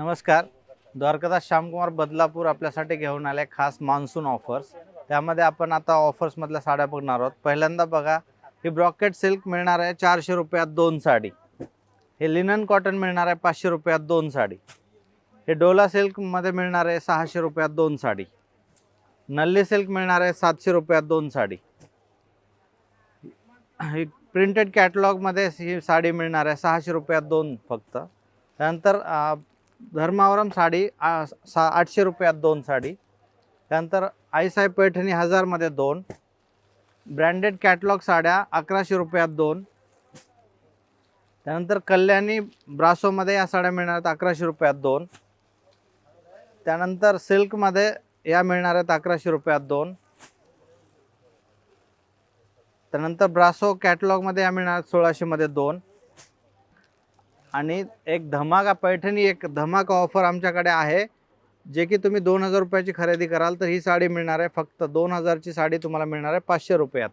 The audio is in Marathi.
नमस्कार. द्वारकादास श्यामकुमार बदलापूर आपल्यासाठी घेऊन आले खास मान्सून ऑफर्स त्यामध्ये आपण आता ऑफर्समधल्या साड्या बघणार आहोत. पहिल्यांदा बघा ही ब्रॉकेट सिल्क मिळणार आहे चारशे रुपयात दोन साडी. हे लिनन कॉटन मिळणार आहे पाचशे रुपयात दोन साडी. हे डोला सिल्कमध्ये मिळणार आहे सहाशे रुपयात दोन साडी. नल्ली सिल्क मिळणार आहे सातशे रुपयात दोन साडी. ही प्रिंटेड कॅटलॉगमध्ये ही साडी मिळणार आहे सहाशे रुपयात दोन फक्त. त्यानंतर धर्मावरम साडी आ, सा आठशे रुपयात दोन साडी. त्यानंतर आईसाहेब पैठणी हजारमध्ये दोन. ब्रँडेड कॅटलॉग साड्या अकराशे रुपयात दोन. त्यानंतर कल्याणी ब्रासोमध्ये या साड्या मिळणार आहेत अकराशे रुपयात दोन. त्यानंतर सिल्कमध्ये या मिळणार आहेत अकराशे रुपयात दोन. त्यानंतर ब्रासो कॅटलॉगमध्ये या मिळणार आहेत सोळाशेमध्ये दोन. आणि एक धमाका पैठणी एक धमाका ऑफर आमच्याकडे आहे. जे की तुम्ही दोन हजार रुपयाची खरेदी कराल तर ही साडी मिळणार आहे. फक्त दोन हजारची साडी तुम्हाला मिळणार आहे पाचशे रुपयात.